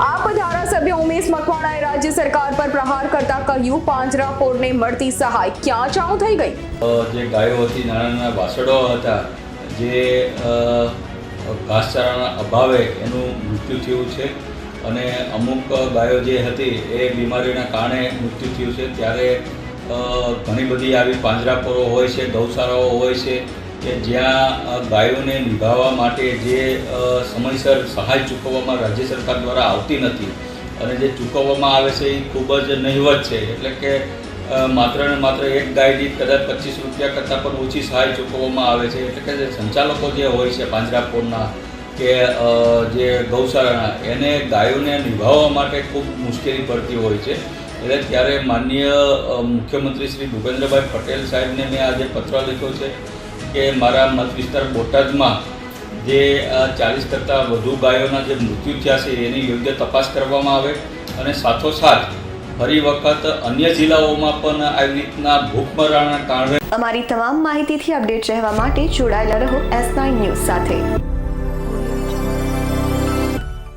આપ ધારાસભ્ય ઉમેશ મકવાણાએ રાજ્ય સરકાર પર પ્રહાર કરતા કહ્યું પાંજરાપોળને મળતી સહાય ક્યાં ચાઉ થઈ ગઈ? જે ગાયો હતી નાના નાના વાસડો હતા, જે ઘાસચારાના અભાવે એનું મૃત્યુ થયું છે અને અમુક ગાયો જે હતી એ બીમારીના કારણે મૃત્યુ થયું છે. ત્યારે ઘણી બધી આવી પાંજરાપોરો હોય છે, ગૌશાળાઓ હોય છે કે જ્યાં ગાયોને નિભાવવા માટે જે સમયસર સહાય ચૂકવવામાં રાજ્ય સરકાર દ્વારા આવતી નથી અને જે ચૂકવવામાં આવે છે એ ખૂબ જ નહિવત છે. એટલે કે માત્ર ને માત્ર એક ગાય દીઠ કદાચ પચીસ રૂપિયા કરતાં પણ ઓછી સહાય ચૂકવવામાં આવે છે. એટલે કે જે સંચાલકો જે હોય છે પાંજરાપોળના કે જે ગૌશાળાના, એને ગાયોને નિભાવવા માટે ખૂબ મુશ્કેલી પડતી હોય છે. એટલે ત્યારે માનનીય મુખ્યમંત્રી શ્રી ભૂપેન્દ્રભાઈ પટેલ સાહેબને મેં આજે પત્ર લખ્યો છે. કે મારા મત વિસ્તાર બોટાદમાં જે ચાલીસ કરતાં વધુ ગાયોના જે મૃત્યુ થયા છે, એની યોગ્ય તપાસ કરવામાં આવે અને સાથોસાથ ફરી વખત અન્ય જિલ્લાઓમાં પણ આવી રીતના ભૂખમરાના કારણે અમારી તમામ માહિતીથી અપડેટ રહેવા માટે જોડાયેલા રહો એસ ન્યૂઝ સાથે.